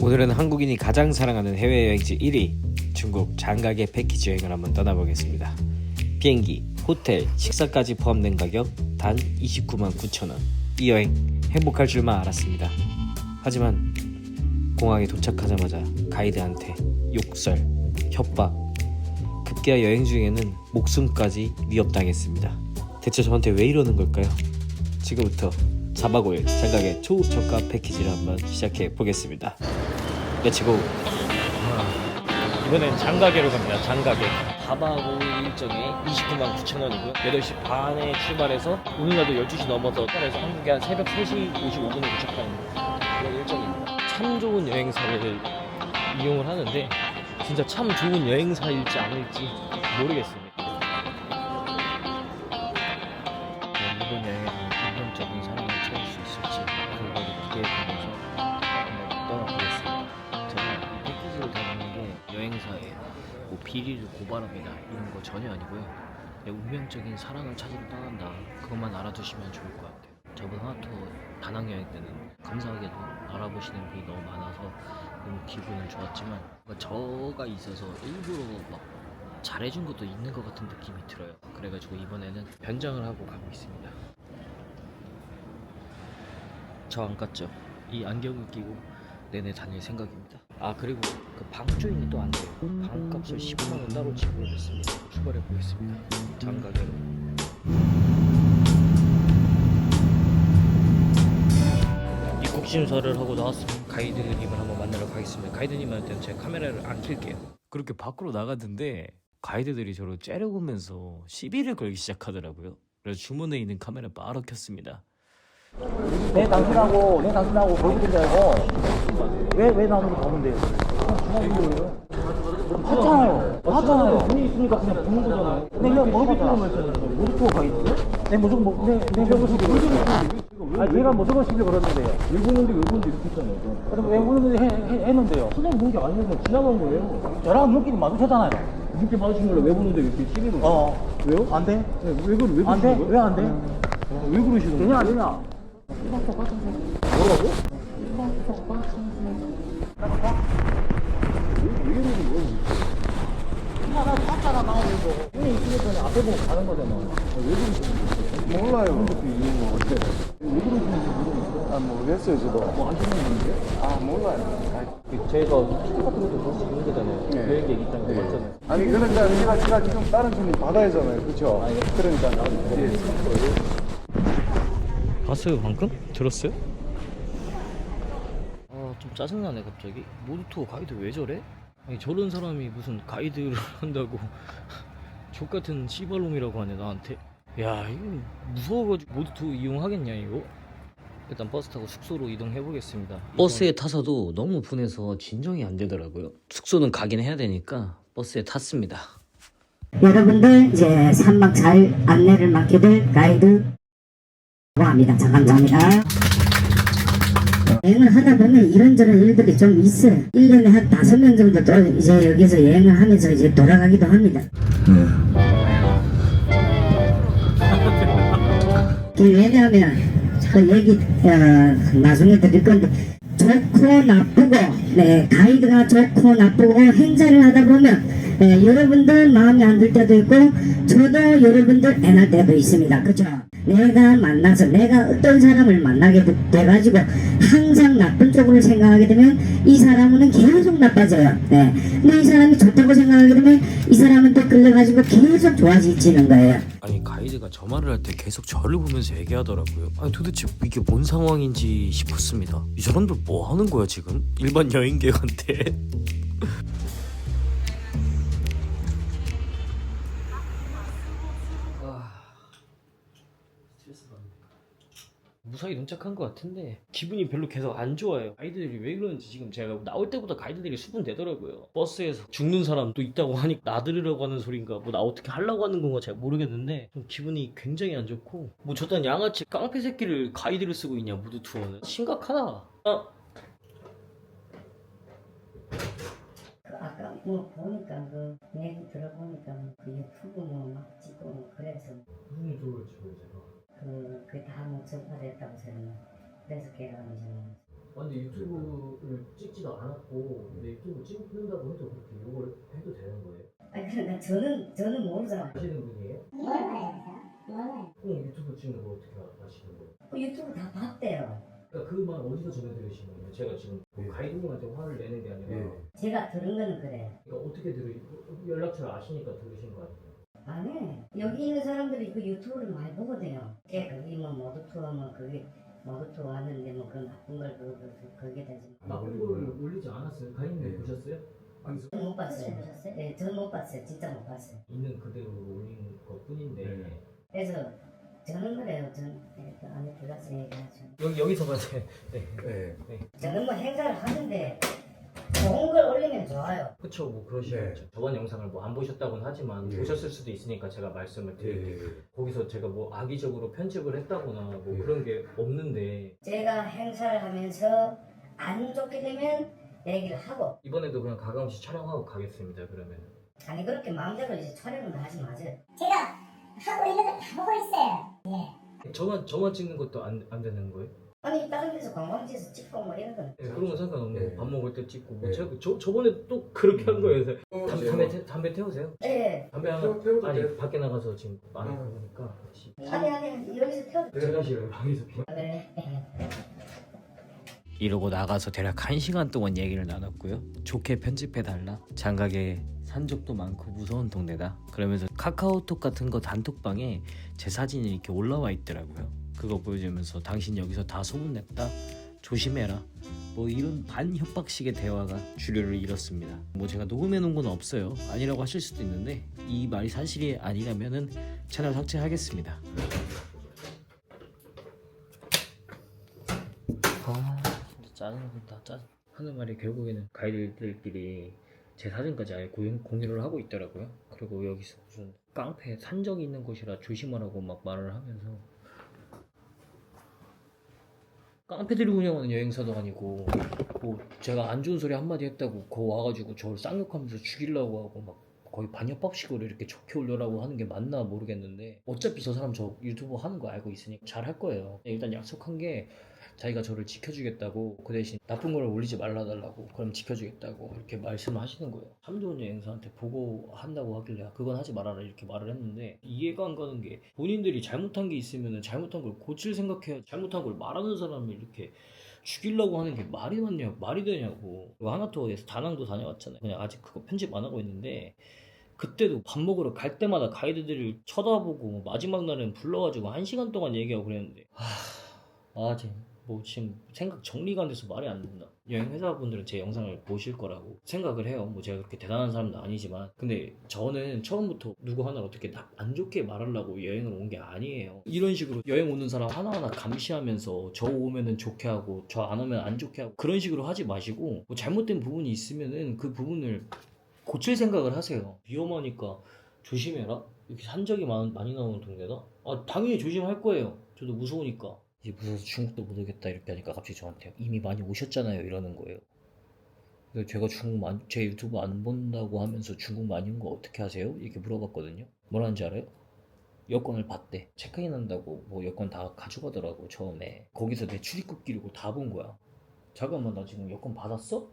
오늘은 한국인이 가장 사랑하는 해외 여행지 1위 중국 장가게 패키지 여행을 한번 떠나보겠습니다. 비행기, 호텔, 식사까지 포함된 가격 단 29만 9천 원. 이 여행 행복할 줄만 알았습니다. 하지만 공항에 도착하자마자 가이드한테 욕설, 협박, 급기야 여행 중에는 목숨까지 위협당했습니다. 대체 저한테 왜 이러는 걸까요? 지금부터 자바고일 장가게 초저가 패키지를 한번 시작해 보겠습니다. 렛츠고! 이번엔 장가게로 갑니다. 장가게. 자바고일 일정에 29만 9천 원이고요. 8시 반에 출발해서 오늘날도 12시 넘어서 호텔에서 한국에 한 새벽 3시 55분에 도착하는 그런 일정입니다. 참 좋은 여행사를 이용을 하는데 진짜 참 좋은 여행사일지 아닐지 모르겠습니다. 네, 이번 여행에 비리를 고발합니다 이런 거 전혀 아니고요. 내 운명적인 사랑을 찾으러 떠난다 그것만 알아두시면 좋을 것 같아요. 저번 하나토 다낭 여행 때는 감사하게도 알아보시는 분이 너무 많아서 너무 기분은 좋았지만 저가 있어서 일부러 막 잘해준 것도 있는 것 같은 느낌이 들어요. 그래가지고 이번에는 변장을 하고 가고 있습니다. 저 안 깠죠? 이 안경을 끼고 내내 다닐 생각입니다. 아 그리고 그 방조인이 또 안 돼요. 방값을 15만 원 따로 지불했습니다. 출발해 보겠습니다. 장가게로. 입국 심사를 하고 나왔으면 가이드님을 한번 만나러 가겠습니다. 가이드님한테는 제 카메라를 안 킬게요. 그렇게 밖으로 나갔는데 가이드들이 저를 째려보면서 시비를 걸기 시작하더라고요. 그래서 주문에 있는 카메라 바로 켰습니다. 내 당신하고 내 당신하고 벌거든 줄 알고 왜왜 나무를 보는데요? 하잖아요. 하잖아요. 돈이 있으니까 그냥 보는 거잖아요. 내가 먹을 거 무릎 투어 가겠어요? 내 무슨 뭐내내 벽을 시비 걸었는데 아 제가 무슨 시비 걸었는데요? 왜 보는데 왜 보는데 이렇게 했잖아요. 그럼 왜 보는데 해, 해, 했는데요? 선생님 본게 아니고 지나간 거예요. 저랑 눈길이 마주쳤잖아요. 이렇게 봐주신 걸로 왜 보는데 이렇게 시비를 어 왜요? 안 돼? 네, 왜 그러 왜안 돼? 왜 안 돼? 어, 왜 그러시는 거예요? 안 되냐? 뭐라고? 왜, 왜 이러는 거예요? 나 봤잖아 나오면서 형이 있으니까 앞에 보고 가는 거잖아. 왜 그러시는 거예요? 몰라요. 그 이유는 어떻게 왜 그러시는지 모르겠어요. 아 모르겠어요 저도. 뭐? 아 몰라요. 같은 것도 볼수 있는 거잖아요. 네. 여행객 입장 네. 맞잖아요. 아 니 그러니까 제가 제가 지금 다른 손님 받아야잖아요, 그렇죠? 그러니까 예. 봤어요 방금? 들었어요? 아 좀 짜증나네 갑자기 모두투어 가이드 왜 저래? 아니 저런 사람이 무슨 가이드를 한다고 족같은 씨발놈이라고 하네 나한테 야 이거 무서워가지고 모두투어 이용하겠냐 이거? 일단 버스 타고 숙소로 이동해 보겠습니다 버스에 타서도 너무 분해서 진정이 안 되더라고요 숙소는 가긴 해야 되니까 버스에 탔습니다 여러분들 이제 3박 4일 안내를 맡게 가이드 합니다. 잠깐만입니다. 여행을 하다 보면 이런저런 일들이 좀 있어요. 1년에 한 다섯 명 정도 또 이제 여기서 여행을 하면서 이제 돌아가기도 합니다. 그 왜냐하면 그 얘기 어, 나중에 드릴 건데 좋고 나쁘고 네, 가이드가 좋고 나쁘고 행사를 하다 보면 네, 여러분들 마음에 안들 때도 있고 저도 여러분들 애날 때도 있습니다 그죠 내가 만나서 내가 어떤 사람을 만나게 돼- 돼가지고 항상 나쁜 쪽으로 생각하게 되면 이 사람은 계속 나빠져요 네. 근데 이 사람이 좋다고 생각하게 되면 이 사람은 또 끌려가지고 계속 좋아지는 거예요 아니 가이드가 저 말을 할 때 계속 저를 보면서 얘기하더라고요. 아니 도대체 이게 뭔 상황인지 싶었습니다. 이 사람들 뭐 하는 거야 지금? 일반 여행객한테. 무사히 도착한 것 같은데 기분이 별로 계속 안 좋아요. 가이드들이 왜 그러는지 지금 제가 나올 때보다 가이드들이 수분되더라고요. 버스에서 죽는 사람도 있다고 하니 나들으라고 하는 소린가? 뭐 나 어떻게 하려고 하는 건가 잘 모르겠는데 좀 기분이 굉장히 안 좋고. 뭐 저딴 양아치 깡패 새끼를 가이드를 쓰고 있냐 무드 투어는? 심각하다. 어? 아까 뭐 보니까 그 얘기 들어보니까 그 유튜브 뭐막 찍고 그래서. 유튜브를 찍어요 제가 그 그게 다뭐 전파됐다고 저는 그래서 이제 근데 유튜브를 찍지도 않았고 근데 유튜브 찍는다고 해도 그렇게 욕을 해도 되는 거예요? 아니 근데 저는 저는 모르잖아요. 아시는 분이에요? 몰라요. 몰라요. 그럼 유튜브 찍는 거 어떻게 아시는 거예요? 그 유튜브 다 봤대요. 그러니까 그 말 어디서 전해 들으신 거예요? 제가 지금 그 가이드님한테 화를 내는 게 아니라 예. 제가 들은 거는 그래요. 그러니까 어떻게 들으 연락처를 아시니까 들으신 거 아니에요? 아니 여기 있는 사람들이 그 유튜브를 많이 보거든요. 걔 거기 뭐 모두 투어 뭐 그게 모두 투어 하는데 뭐 그런 나쁜 걸 보고 그게 되지. 나쁜 거를 올리지 않았어요? 가이드님 네. 보셨어요? 아니 저는 못 봤어요. 보셨어요? 네, 저는 못 봤어요. 진짜 못 봤어요. 있는 그대로 올린 것 뿐인데 네. 그래서 저는 그래요. 전 네, 그 안에 들어가서 얘기하죠. 여기 여기서 맞아요. 네. 네. 저는 뭐 행사를 하는데 좋은 걸 올리면 좋아요. 그쵸 뭐 그러시겠죠. 저번 영상을 뭐 안 보셨다고는 하지만 네. 보셨을 수도 있으니까 제가 말씀을 드릴게요. 예. 거기서 제가 뭐 악의적으로 편집을 했다거나 뭐 네. 그런 게 없는데 제가 행사를 하면서 안 좋게 되면 얘기를 하고 이번에도 그냥 가감없이 촬영하고 가겠습니다. 그러면 아니 그렇게 마음대로 이제 촬영을 하지 마세요. 제가 하고 있는 거 다 보고 있어요. 저만 저만 찍는 것도 안, 안 되는 거예요? 아니 다른 데서 관광지에서 찍고 뭐 이런 건 네, 그런 건 상관없는 네. 거. 밥 먹을 때 찍고 뭐 네. 제가 저 저번에 또 그렇게 한 거예요. 그래서 어, 담, 담배 태, 담배 태우세요? 네. 담배 하나 태워- 태워도 아니 돼요? 밖에 나가서 지금 많이 어. 그러니까 아니 아니 여기서 태워 네. 제가 싫어요 방에서 피 그래 이러고 나가서 대략 1시간 동안 얘기를 나눴고요. 좋게 편집해달라. 장각에 산적도 많고 무서운 동네다. 그러면서 카카오톡 같은 거 단톡방에 제 사진이 이렇게 올라와 있더라고요. 그거 보여주면서 당신 여기서 다 소문냈다. 조심해라. 뭐 이런 반협박식의 대화가 주류를 이뤘습니다. 뭐 제가 녹음해 놓은 건 없어요. 아니라고 하실 수도 있는데 이 말이 사실이 아니라면은 채널 삭제하겠습니다. 아 진짜 짜증난다 짜증 하는 말이 결국에는 가이드들끼리 제 사진까지 아예 고용, 공유 를 하고 있더라고요 그리고 여기서 무슨 깡패 산적이 있는 곳이라 조심하라고 막 말을 하면서 깡패들이 운영하는 여행사도 아니고. 뭐 제가 안 좋은 소리 한마디 했다고 거 와가지고 저를 쌍욕하면서 죽이려고 하고 막 거의 반협박식으로 이렇게 좋게 올려라고 하는 게 맞나 모르겠는데 어차피 저 사람 저 유튜브 하는 거 알고 있으니 잘 할 거예요. 일단 약속한 게 자기가 저를 지켜주겠다고 그 대신 나쁜 걸 올리지 말라달라고 그럼 지켜주겠다고 이렇게 말씀을 하시는 거예요. 참 좋은 여행사한테 보고 한다고 하길래 그건 하지 말아라 이렇게 말을 했는데 이해가 안 가는 게 본인들이 잘못한 게 있으면 잘못한 걸 고칠 생각해야 잘못한 걸 말하는 사람을 이렇게 죽이려고 하는 게 말이 맞냐 말이 되냐고. 이거 하나투어에서 다낭도 다녀왔잖아요. 그냥 아직 그거 편집 안 하고 있는데 그때도 밥 먹으러 갈 때마다 가이드들을 쳐다보고 뭐 마지막 날은 불러가지고 한 시간 동안 얘기하고 그랬는데 아, 지금 뭐 지금 생각 정리가 안 돼서 말이 안 된다. 여행 회사분들은 제 영상을 보실 거라고 생각을 해요. 뭐 제가 그렇게 대단한 사람도 아니지만, 근데 저는 처음부터 누구 하나를 어떻게 나- 안 좋게 말하려고 여행을 온 게 아니에요. 이런 식으로 여행 오는 사람 하나하나 감시하면서 저 오면은 좋게 하고 저 안 오면 안 좋게 하고 그런 식으로 하지 마시고 뭐 잘못된 부분이 있으면은 그 부분을 고칠 생각을 하세요. 위험하니까 조심해라. 이렇게 산적이 많, 많이 나오는 동네다. 아 당연히 조심할 거예요. 저도 무서우니까. 이제 무서워서 중국도 못 오겠다 이렇게 하니까 갑자기 저한테 이미 많이 오셨잖아요 이러는 거예요. 제가 중국 많이, 제 유튜브 안 본다고 하면서 중국 많이 온 거 어떻게 하세요? 이렇게 물어봤거든요. 뭐라는지 알아요? 여권을 봤대. 체크인 한다고 뭐 여권 다 가져가더라고 처음에. 거기서 내 출입국 기록을 다 본 거야. 잠깐만 나 지금 여권 받았어?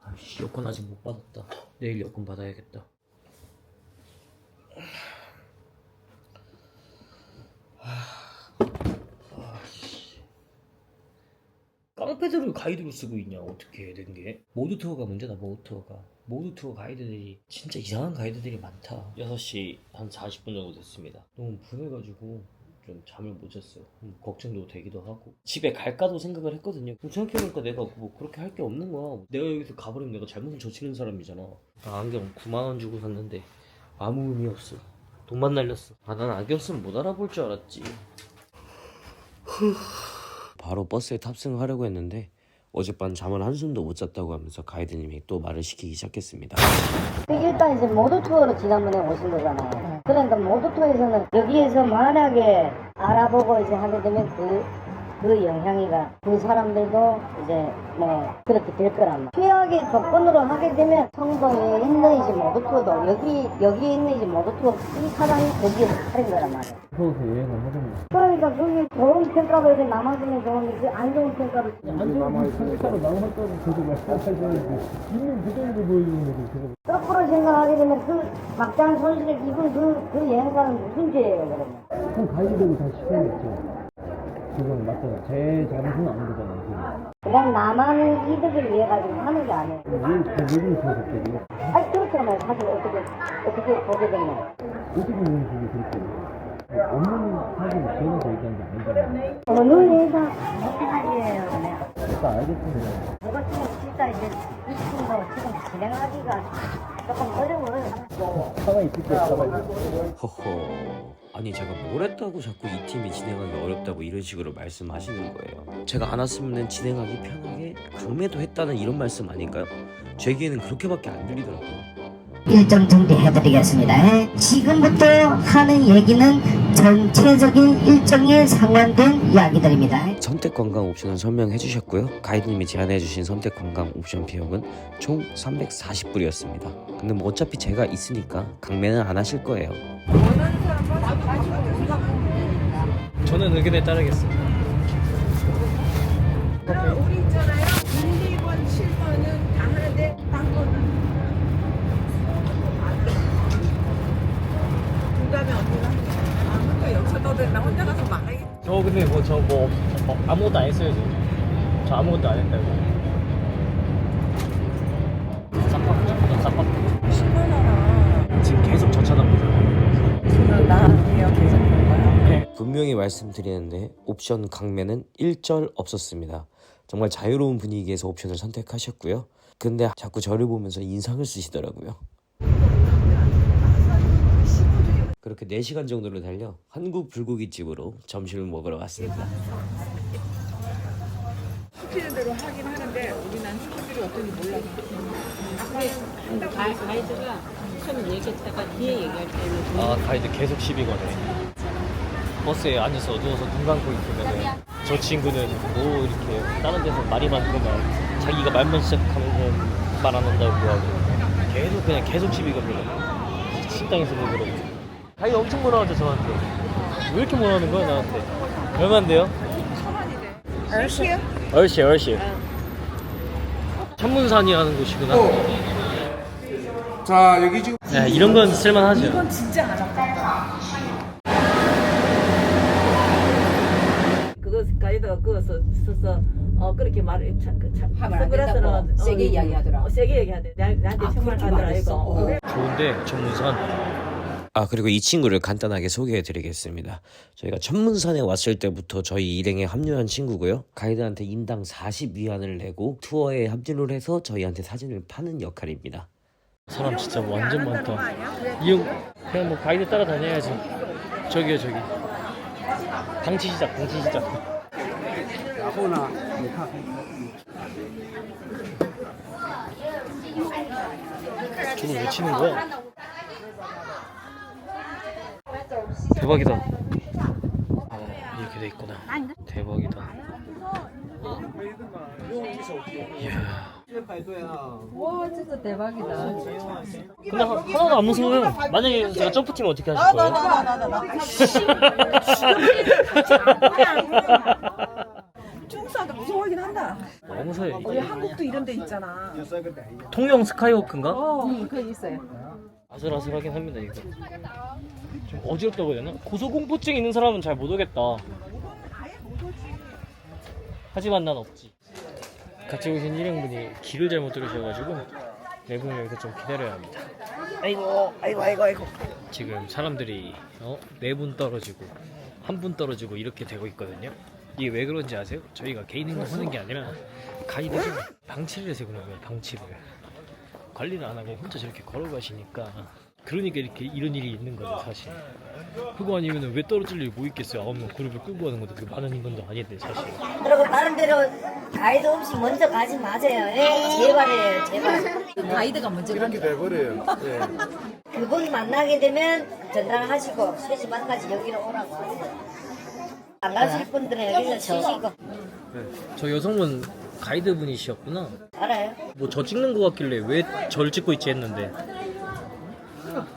아이씨 여권 아직 못 받았다. 내일 여권 받아야겠다. 깡패들을 가이드로 쓰고 있냐 어떻게 된 게? 모두 투어가 문제다 모두 투어가. 모두 투어 가이드들이 진짜 이상한 가이드들이 많다. 6시 한 40분 정도 됐습니다. 너무 분해가지고 좀 잠을 못 잤어요. 음, 걱정도 되기도 하고. 집에 갈까도 생각을 했거든요. 그럼 생각해보니까 내가 뭐 그렇게 할 게 없는 거야. 내가 여기서 가버리면 내가 잘못을 저지른 사람이잖아. 나 안경 9만 원 주고 샀는데 아무 의미 없어. 돈만 날렸어. 아 난 안경 쓰면 못 알아볼 줄 알았지. 바로 버스에 탑승하려고 했는데 어젯밤 잠을 한숨도 못 잤다고 하면서 가이드님이 또 말을 시키기 시작했습니다. 일단 이제 모두 투어로 지난번에 오신 거잖아요. 그러니까 모두 투어에서는 여기에서 만약에 알아보고 이제 하게 되면 그, 그 영향이가 그 사람들도 이제 뭐 그렇게 될 거란 말. 최악의 만약에 조건으로 하게 되면 성동에 있는지 모두도 여기 여기 있는지 모두도 이 사람이 거기에 살인 거란 말이야. 서울서 여행을 하던데. 그러니까 그게 좋은 평가를 이렇게 남아주면 좋은데 그안 좋은 상태로 남을 거는 계속 말씀하셔야지. 있는 그대로 보여주는 거지. 거꾸로 생각하게 되면 그 막장 손실을 입은 그, 그 여행사는 무슨 죄예요 그러면? 그럼 가이드도 다 시켜야겠죠. 그건 맞잖아. 제 잘못은 안 되잖아요. 그냥 나만 이득을 위해 가지고 하는 게 아니에요. 왜, 왜 그러세요, 갑자기? 아니 그렇잖아요. 사실 어떻게 어떻게 보게 되면 어떻게 보면 그게 그렇게. 없는 사실 저는 얘기한 게 아니잖아요. 어느 회사 그러면? 일단 알겠습니다. 그것 지금 진짜 이제 이 친구 지금 진행하기가 조금 어려워요. 차가 있을 때 차가 있을 허허. 아니 제가 뭘 했다고 자꾸 이 팀이 진행하기 어렵다고 이런 식으로 말씀하시는 거예요. 제가 안 왔으면 진행하기 편하게 강매도 했다는 이런 말씀 아닌가요? 제 귀에는 그렇게밖에 안 들리더라고요. 일정 정리해드리겠습니다. 지금부터 하는 얘기는 전체적인 일정에 상관된 이야기들입니다. 선택 관광 옵션은 설명해 주셨고요. 가이드님이 제안해 주신 선택 관광 옵션 비용은 총 340불이었습니다. 근데 뭐 어차피 제가 있으니까 강매는 안 하실 거예요. 저는 의견에 따르겠습니다. 우리 있잖아요. 1, 2번, 7번은 다 하는데 빵거는 중간에 언니가 아, 혼자 여기서 떠들나 혼자 가서 말하겠다. 저 근데 뭐 저 뭐 아무것도 안 했어요 지금. 저 아무것도 안 했다고. 분명히 말씀드리는데 옵션 강매는 일절 없었습니다. 정말 자유로운 분위기에서 옵션을 선택하셨고요. 근데 자꾸 저를 보면서 인상을 쓰시더라고요. 그렇게 4시간 정도를 달려 한국 불고기집으로 점심을 먹으러 왔습니다. 시키는 대로 하긴 하는데 우리 난 스케줄이 어떤지 몰라. 가- 가이드가 처음 얘기했다가 뒤에 얘기할 때는 아 가이드 계속 시비 거네. 버스에 앉아서 누워서 눈 감고 있으면 저 친구는 뭐 이렇게 다른 데서 말이 많구만 자기가 말만 시작하면 말 안 한다고 하고 계속 그냥 계속 시비 겁니다. 식당에서도 그러고. 가이드 엄청 뭐라하죠 저한테. 왜 이렇게 뭐라하는 거야 나한테? 얼마인데요? 알았어요? 얼씨 얼씨. 천문산이 하는 곳이구나. 자 여기 지금 야, 이런 건 쓸만하죠. 이건 진짜 안 아깝다. 써서 어 그렇게 말을 차, 그 하면 안 된다고 세게 이야기하더라. 어, 세게 얘기하대. 나, 나한테 아, 정말 그렇게 하더라 말했어? 이거. 어. 좋은데 천문산. 아 그리고 이 친구를 간단하게 소개해 드리겠습니다. 저희가 천문산에 왔을 때부터 저희 일행에 합류한 친구고요. 가이드한테 인당 40위안을 내고 투어에 합류를 해서 저희한테 사진을 파는 역할입니다. 사람 진짜 완전 많다. 이형 그냥 뭐 가이드 따라다녀야지. 저기요 저기. 방치 시작 방치 시작. 저거 왜 치는 거야? 대박이다. 아, 이렇게 돼 있구나. 대박이다. 이야. 와 진짜 대박이다. 근데 하- 하나도 안 무서워요. 만약에 제가 점프팀 어떻게 하실 거예요? 사 람도 무서워하긴 한다. 너무 무서워요. 우리 한국도 이런 데 있잖아. 통영 스카이워크인가? 어, 그거 있어요. 아슬아슬하긴 합니다 이거. 좀 어지럽다고 해야 되나? 고소공포증 있는 사람은 잘 못 오겠다. 하지만 난 없지. 같이 오신 일행분이 길을 잘못 들으셔가지고 네 분을 여기서 좀 기다려야 합니다. 아이고, 아이고, 아이고, 아이고. 지금 사람들이 어? 네 분 떨어지고 한 분 떨어지고 이렇게 되고 있거든요. 이게 왜 그런지 아세요? 저희가 개인 행동하는 게 아니라 가이드가 방치를 해서 그런 거예요. 방치를. 관리를 안 하고 혼자 저렇게 걸어가시니까 그러니까 이렇게 이런 일이 있는 거죠 사실 그거 아니면 왜 떨어질 일이 뭐 있겠어요 아홉 명 그룹을 끌고 가는 것도 그렇게 많은 인건도 아닌데 사실 그리고 다른 데로 가이드 없이 먼저 가지 마세요. 예? 제발이에요, 제발. 가이드가 먼저 이렇게 돼버려요. 예. 그분 만나게 되면 전달하시고 3시 반까지 여기로 오라고 하세요. 안 가실 분들은 여기서 쉬시고. 저 여성분 가이드 분이셨구나. 알아요? 뭐 저 찍는 거 같길래 왜 저를 찍고 있지 했는데.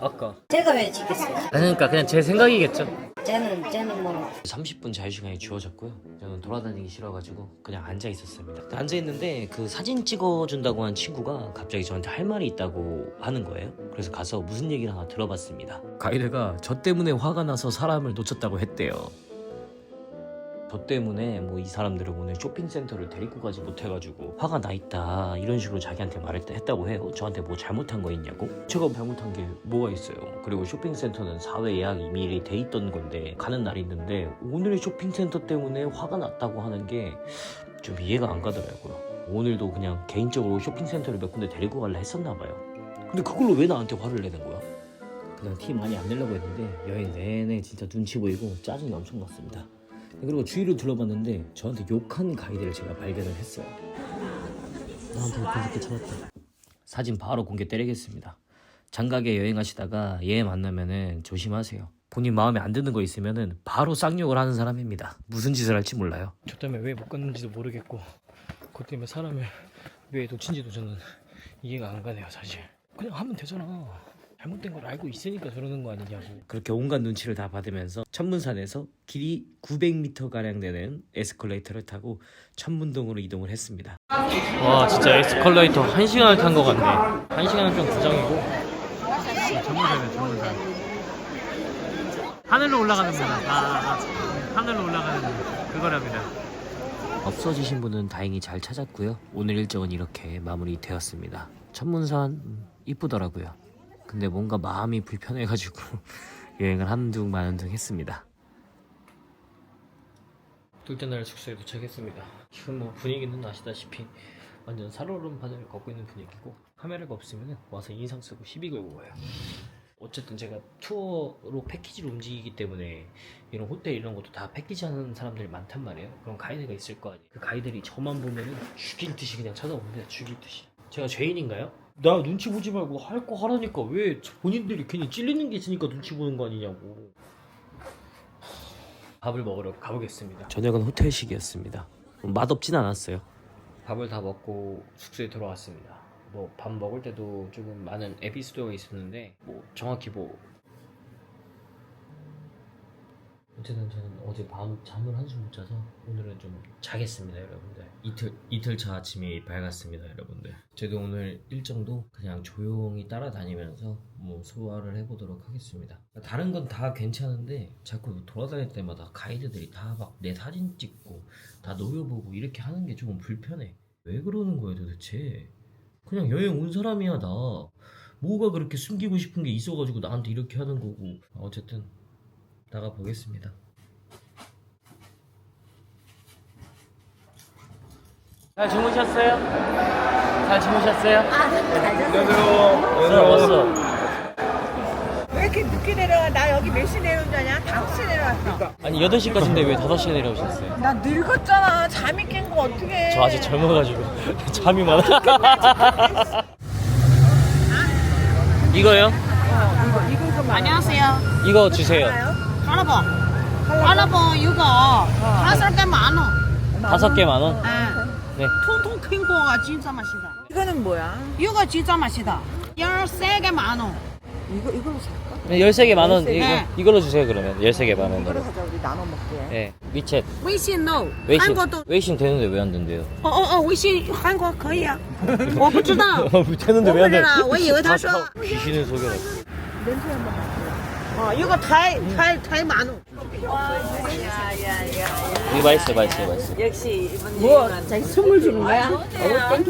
아까. 제가 왜 찍겠어요? 그러니까 그냥 제 생각이겠죠. 쟤는 쟤는 뭐. 30분 자유시간이 주어졌고요. 저는 돌아다니기 싫어가지고 그냥 앉아 있었습니다. 앉아 있는데 그 사진 찍어준다고 한 친구가 갑자기 저한테 할 말이 있다고 하는 거예요. 그래서 가서 무슨 얘기를 하나 들어봤습니다. 가이드가 저 때문에 화가 나서 사람을 놓쳤다고 했대요 저 때문에 뭐 이 사람들을 오늘 쇼핑센터를 데리고 가지 못해가지고 화가 나 있다 이런 식으로 자기한테 말했다고 해요. 저한테 뭐 잘못한 거 있냐고? 제가 잘못한 게 뭐가 있어요? 그리고 쇼핑센터는 4회 예약 이 미리 돼 있던 건데 가는 날이 있는데 오늘 쇼핑센터 때문에 화가 났다고 하는 게 좀 이해가 안 가더라고요. 오늘도 그냥 개인적으로 쇼핑센터를 몇 군데 데리고 갈라 했었나 봐요. 근데 그걸로 왜 나한테 화를 내는 거야? 그냥 티 많이 안 내려고 했는데 여행 내내 진짜 눈치 보이고 짜증이 엄청 났습니다 그리고 주위를 둘러봤는데 저한테 욕한 가이드를 제가 발견을 했어요. 나한테 그렇게 찾았다. 사진 바로 공개 때리겠습니다. 장가게 여행하시다가 얘 만나면은 조심하세요. 본인 마음에 안 드는 거 있으면은 바로 쌍욕을 하는 사람입니다. 무슨 짓을 할지 몰라요. 저 때문에 왜 못 갔는지도 모르겠고, 그 때문에 사람을 왜 놓친지도 저는 이해가 안 가네요, 사실. 그냥 하면 되잖아. 잘못된 걸 알고 있으니까 저러는 거 아니냐고. 그렇게 온갖 눈치를 다 받으면서 천문산에서 길이 900m 가량 되는 에스컬레이터를 타고 천문동으로 이동을 했습니다. 와 진짜 에스컬레이터 한 시간을 탄 것 같네. 한 시간은 좀 부정이고. 천문산이야 천문산. 하늘로 올라가는 문. 아, 아, 아. 하늘로 올라가는 그거랍니다. 없어지신 분은 다행히 잘 찾았고요. 오늘 일정은 이렇게 마무리되었습니다. 천문산 음, 이쁘더라고요. 근데 뭔가 마음이 불편해가지고 여행을 한둥 마는둥 했습니다. 둘째 날 숙소에 도착했습니다. 지금 뭐 분위기는 아시다시피 완전 살얼음 바다를 걷고 있는 분위기고 카메라가 없으면 와서 인상 쓰고 시비 걸고 가요. 어쨌든 제가 투어로 패키지로 움직이기 때문에 이런 호텔 이런 것도 다 패키지 하는 사람들이 많단 말이에요. 그럼 가이드가 있을 거 아니에요. 그 가이드들이 저만 보면은 죽일 듯이 그냥 쳐다봅니다. 죽일 듯이. 제가 죄인인가요? 나 눈치 보지 말고 할 거 하라니까 왜 본인들이 괜히 찔리는 게 있으니까 눈치 보는 거 아니냐고. 밥을 먹으러 가보겠습니다. 저녁은 호텔식이었습니다. 맛없진 않았어요. 밥을 다 먹고 숙소에 들어왔습니다. 뭐 밥 먹을 때도 조금 많은 에피소드가 있었는데 뭐 정확히 뭐 어쨌든 저는 어제 밤 잠을 한숨 못 자서 오늘은 좀 자겠습니다 여러분들. 이틀 이틀 차 아침이 밝았습니다 여러분들. 저도 오늘 일정도 그냥 조용히 따라다니면서 뭐 소화를 해보도록 하겠습니다. 다른 건 다 괜찮은데 자꾸 돌아다닐 때마다 가이드들이 다 막 내 사진 찍고 다 노려보고 이렇게 하는 게 조금 불편해. 왜 그러는 거야 도대체? 그냥 여행 온 사람이야 나. 뭐가 그렇게 숨기고 싶은 게 있어가지고 나한테 이렇게 하는 거고. 어쨌든 나가 보겠습니다. 잘 주무셨어요? 잘 주무셨어요? 안녕하세요. 왔어. 왜 이렇게 늦게 내려와? 나 여기 몇 시 내려온 줄 아냐? 5시에 내려왔어. 아니 8시까지인데 왜 5시에 내려오셨어요? 나 늙었잖아. 잠이 깬 거 어떡해. 저 아직 젊어가지고 잠이 많아. 이거요? 안녕하세요. 이거 주세요. 할아버. 할아버 이거 다섯 개 만 원. 다섯 개 만 원? 네. 네. 통통 큰 거가 진짜 맛있다. 이거는 뭐야? 이거 진짜 맛있다. 열세 개 만 원. 이거 이걸로 살까? 네, 13개 만 원. 열세 이거, 개. 이걸로 주세요 그러면 13개 만 이걸로 원으로. 사자 우리 나눠 먹게. 네. 위챗. 微信 no. 웨이싱. 한국도 웨이싱 되는데 왜 안 된대요? 哦哦哦，微信韩国可以啊。我不知道。 되는데 我不知道，我以为他说。 귀신을 속여라. 어 이거 타이 타이 타이 만 원. 이거 맛있어, 맛있어, 맛있어. 뭐 자기 선물 주는 거야?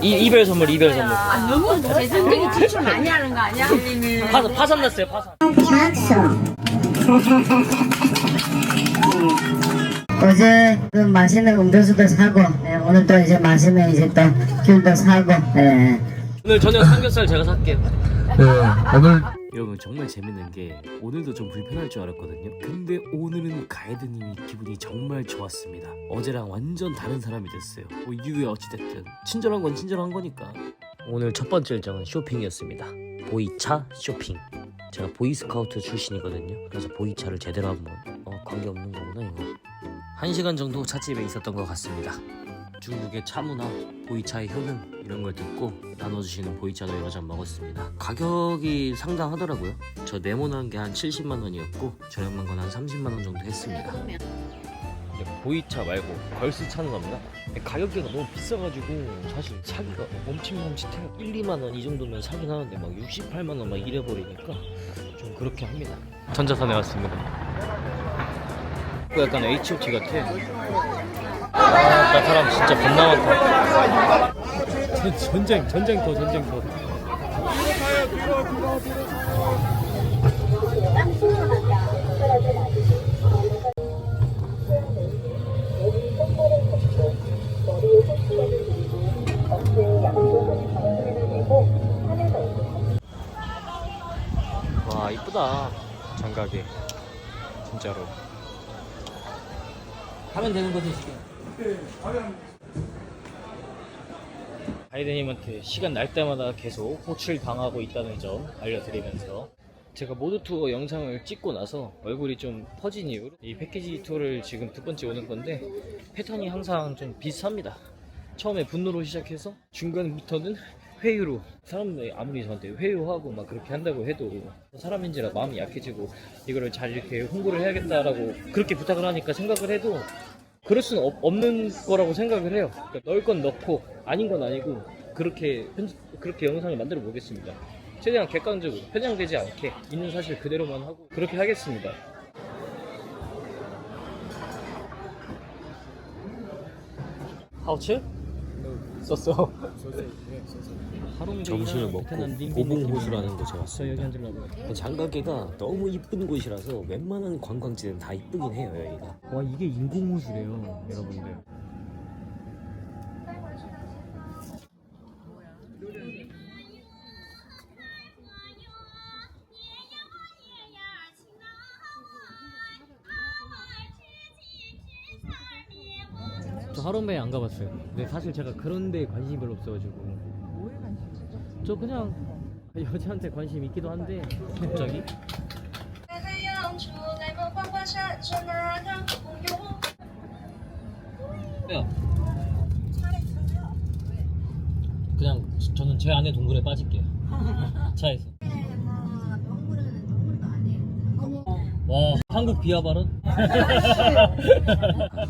이 이별 선물, 이별 선물. 너무 재정적인 지출 많이 하는 거 아니야? 파산, 파산 났어요, 파산. 어제 그 맛있는 음료수도 사고 예, 오늘 또 이제 맛있는 이제 또 귤도 사고 예. 오늘 저녁 삼겹살 제가 살게요. 네, 오늘 여러분 정말 재밌는 게 오늘도 좀 불편할 줄 알았거든요. 근데 오늘은 가이드님이 기분이 정말 좋았습니다. 어제랑 완전 다른 사람이 됐어요. 뭐 이유야 어찌됐든 친절한 건 친절한 거니까. 오늘 첫 번째 일정은 쇼핑이었습니다. 보이차 쇼핑. 제가 보이스카우트 출신이거든요. 그래서 보이차를 제대로 한번 어 관계 없는 거구나 이거. 한 시간 정도 찻집에 있었던 것 같습니다. 중국의 차문화 보이차의 효능 이런 걸 듣고 나눠주시는 보이차도 여러 잔 먹었습니다. 가격이 상당하더라고요. 저 네모난 게 한 70만 원이었고 저렴한 건 한 30만 원 정도 했습니다. 보이차 말고 걸스 차는 겁니다. 가격대가 너무 비싸가지고 사실 사기가 멈칫멈칫해요. 1, 2만 원 이 정도면 사긴 하는데 막 68만 원 막 이래 버리니까 좀 그렇게 합니다. 전자산에 왔습니다. 이거 약간 H.O.T 같아. 아, 사람 진짜 겁나 많다. 전 쟁, 전쟁터, 전쟁터. 와 이쁘다 장가게 진짜로 하면 되는 거지 가이드님한테 시간 날 때마다 계속 호출 당하고 있다는 점 알려드리면서 제가 모드 투어 영상을 찍고 나서 얼굴이 좀 퍼진 이유로 이 패키지 투어를 지금 두 번째 오는 건데 패턴이 항상 좀 비슷합니다. 처음에 분노로 시작해서 중간부터는 회유로 사람들이 아무리 저한테 회유하고 막 그렇게 한다고 해도 사람인지라 마음이 약해지고 이거를 잘 이렇게 홍보를 해야겠다라고 그렇게 부탁을 하니까 생각을 해도 그럴 수는 없, 없는 거라고 생각을 해요. 그러니까 넣을 건 넣고 아닌 건 아니고 그렇게 그렇게 영상을 만들어 보겠습니다. 최대한 객관적으로 편향되지 않게 있는 사실 그대로만 하고 그렇게 하겠습니다. 하우츠? 썼어. 점심을 먹고 오봉호수라는 곳에 왔습니다. 장가게가 너무 이쁜 곳이라서 웬만한 관광지는 다 이쁘긴 해요 여기가. 와 이게 인공호수래요 여러분들. 저 하롱베이 안 가봤어요. 근데 사실 제가 그런 데에 관심이 별로 없어가지고. 뭐에 관심? 저 그냥 여자한테 관심 있기도 한데 갑자기? 야. 그냥 저는 제 안에 동굴에 빠질게요. 차에서. 와 한국 비하 발언?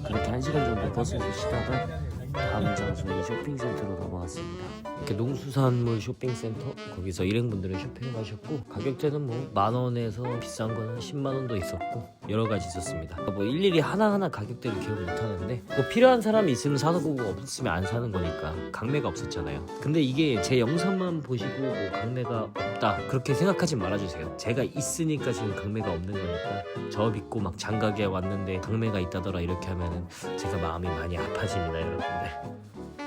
그렇게 한 시간 정도 버스에서 쉬다가 다음 장소인 쇼핑센터로 넘어갔습니다. 이렇게 농수산물 쇼핑센터 거기서 일행분들은 쇼핑을 하셨고 가격대는 뭐 만 원에서 비싼 거는 10만 원도 있었고 여러 가지 있었습니다. 뭐 일일이 하나하나 가격대를 기억 못 하는데 뭐 필요한 사람이 있으면 사는 거고 없으면 안 사는 거니까 강매가 없었잖아요. 근데 이게 제 영상만 보시고 뭐 강매가 없다 그렇게 생각하지 말아주세요. 제가 있으니까 지금 강매가 없는 거니까 저 믿고 막 장가게 왔는데 강매가 있다더라 이렇게 하면은 제가 마음이 많이 아파집니다 여러분들.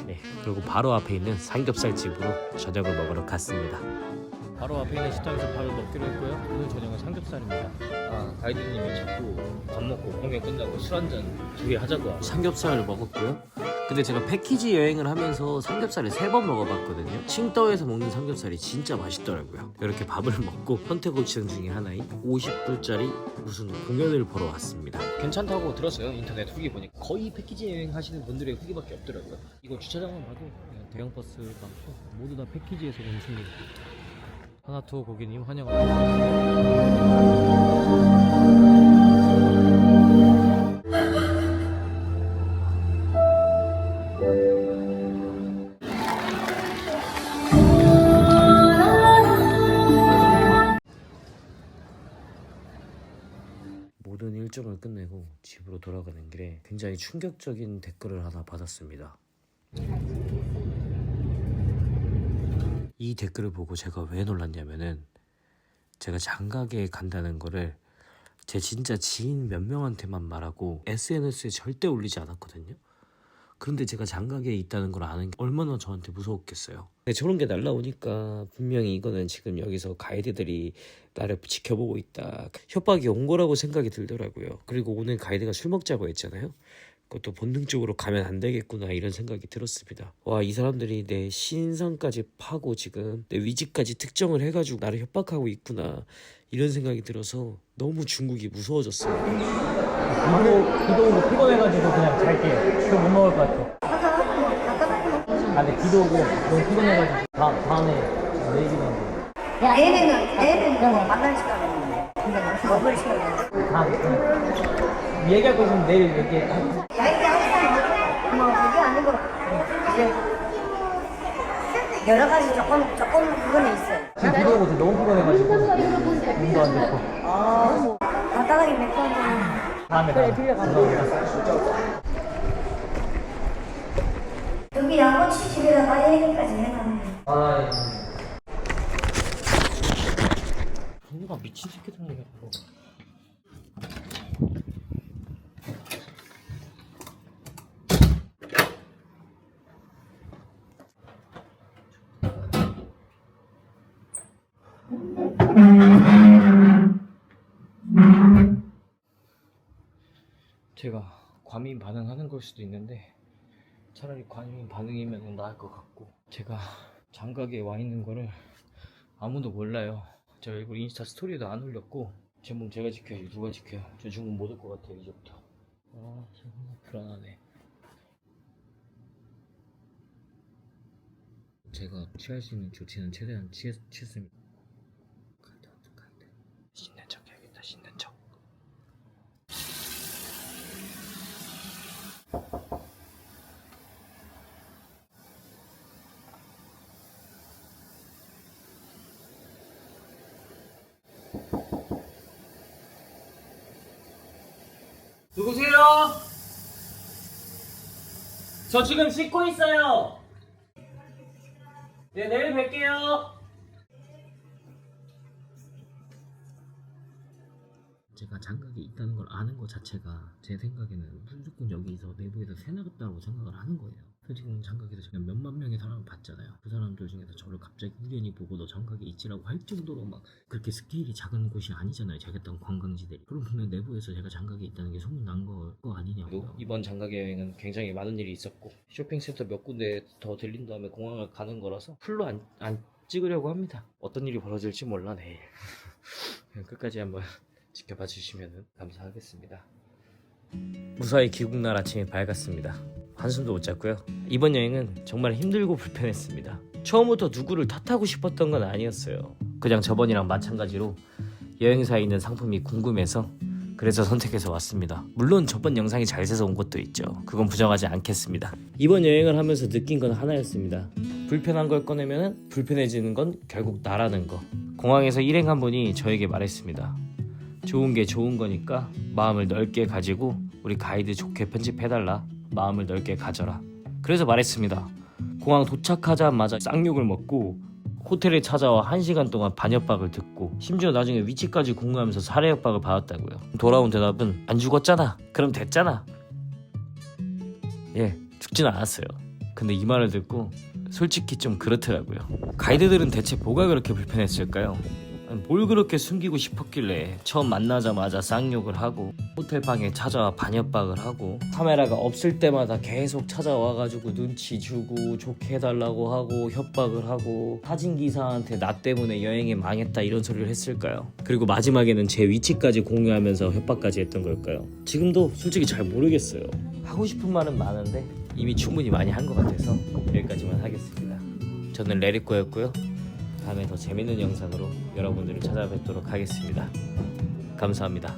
네, 그리고 바로 앞에 있는 삼겹살 집으로 저녁을 먹으러 갔습니다. 바로 앞에 있는 식당에서 밥을 먹기로 했고요. 오늘 저녁은 삼겹살입니다. 아, 가이드님이 자꾸 밥 먹고 공연 끝나고 술 한잔 둘이 하자고 삼겹살을 먹었고요. 근데 제가 패키지 여행을 하면서 삼겹살을 세 번 먹어봤거든요. 칭떠에서 먹는 삼겹살이 진짜 맛있더라고요. 이렇게 밥을 먹고 선택 옵션 중에 하나인 50불짜리 무슨 공연을 보러 왔습니다. 괜찮다고 들었어요. 인터넷 후기 보니까 거의 패키지 여행 하시는 분들의 후기밖에 없더라고요. 이거 주차장만 봐도 그냥 대형 버스 많고 모두 다 패키지에서 온 승객. 하나투어 고객님 환영합니다. 모든 일정을 끝내고 집으로 돌아가는 길에 굉장히 충격적인 댓글을 하나 받았습니다. 이 댓글을 보고 제가 왜 놀랐냐면은 제가 장가게 간다는 거를 제 진짜 지인 몇 명한테만 말하고 SNS에 절대 올리지 않았거든요. 그런데 제가 장가게에 있다는 걸 아는 게 얼마나 저한테 무서웠겠어요. 근데 저런 게 날라오니까 분명히 이거는 지금 여기서 가이드들이 나를 지켜보고 있다. 협박이 온 거라고 생각이 들더라고요. 그리고 오늘 가이드가 술 먹자고 했잖아요. 그것도 본능적으로 가면 안 되겠구나 이런 생각이 들었습니다. 와 이 사람들이 내 신상까지 파고 지금 내 위치까지 특정을 해가지고 나를 협박하고 있구나 이런 생각이 들어서 너무 중국이 무서워졌어요. 이거 이거 피곤해가지고 그냥 잘게. 이거 못 먹을 것 같아. 아 근데 비도 오고 너무 피곤해가지고 다, 다음에 내일이면 야 얘네는 얘네는 뭐 만날 시간은 근데 먹을 시간은 다 얘기할 거 있으면 내일 얘기해 야 이게 항상 뭐 그게 아니고 이제 여러 가지 조금 조금 그거는 있어요. 지금 비도 오고 지금 너무 피곤해가지고. 눈도 안 좋고. 아, 간단하게 몇 번은 다음에 그래 빌려가자 여기 양꼬치 집에다 가야 얘기까지 해놨네. 아 누가 미친 새끼들이야 제가 과민 반응하는 걸 수도 있는데 차라리 과민 반응이면 나을 것 같고 제가 장가게 와 있는 거를 아무도 몰라요. 제가 일부러 인스타 스토리도 안 올렸고 제 몸 제가 지켜야지 누가 지켜요? 저 중국 못올 것 같아요 이제부터. 아 정말 불안하네. 제가 취할 수 있는 조치는 최대한 취했, 취했습니다 가이드 가이드 신는 척 해야겠다 신는 척 누구세요? 저 지금 씻고 있어요. 네, 내일 뵐게요. 것 자체가 제 생각에는 무조건 여기서 내부에서 새나갔다고 생각을 하는 거예요. 지금 장각에서 제가 몇만 명의 사람을 봤잖아요. 그 사람들 중에서 저를 갑자기 우연히 보고 너 장각에 있지라고 할 정도로 막 그렇게 스케일이 작은 곳이 아니잖아요. 제가 했던 관광지들이. 그럼 분명 내부에서 제가 장각에 있다는 게 소문난 거, 거 아니냐고요. 이번 장각 여행은 굉장히 많은 일이 있었고 쇼핑센터 몇 군데 더 들린 다음에 공항을 가는 거라서 풀로 안, 안 찍으려고 합니다. 어떤 일이 벌어질지 몰라 내일. 끝까지 한번 지켜봐 주시면 감사하겠습니다. 무사히 귀국 날 아침이 밝았습니다. 한숨도 못 잤고요. 이번 여행은 정말 힘들고 불편했습니다. 처음부터 누구를 탓하고 싶었던 건 아니었어요. 그냥 저번이랑 마찬가지로 여행사에 있는 상품이 궁금해서 그래서 선택해서 왔습니다. 물론 저번 영상이 잘 돼서 온 것도 있죠. 그건 부정하지 않겠습니다. 이번 여행을 하면서 느낀 건 하나였습니다. 불편한 걸 꺼내면 불편해지는 건 결국 나라는 거. 공항에서 일행 한 분이 저에게 말했습니다. 좋은 게 좋은 거니까 마음을 넓게 가지고 우리 가이드 좋게 편집해달라. 마음을 넓게 가져라. 그래서 말했습니다. 공항 도착하자마자 쌍욕을 먹고 호텔에 찾아와 1시간 동안 반협박을 듣고 심지어 나중에 위치까지 공유하면서 살해 협박을 받았다고요. 돌아온 대답은 안 죽었잖아. 그럼 됐잖아. 예, 죽진 않았어요. 근데 이 말을 듣고 솔직히 좀 그렇더라고요. 가이드들은 대체 뭐가 그렇게 불편했을까요? 뭘 그렇게 숨기고 싶었길래 처음 만나자마자 쌍욕을 하고 호텔 방에 찾아와 반협박을 하고 카메라가 없을 때마다 계속 찾아와가지고 눈치 주고 좋게 해달라고 하고 협박을 하고 사진 기사한테 나 때문에 여행이 망했다 이런 소리를 했을까요? 그리고 마지막에는 제 위치까지 공유하면서 협박까지 했던 걸까요? 지금도 솔직히 잘 모르겠어요 하고 싶은 말은 많은데 이미 충분히 많이 한 것 같아서 여기까지만 하겠습니다 저는 레리코였고요 다음에 더 재밌는 영상으로 여러분들을 찾아뵙도록 하겠습니다. 감사합니다.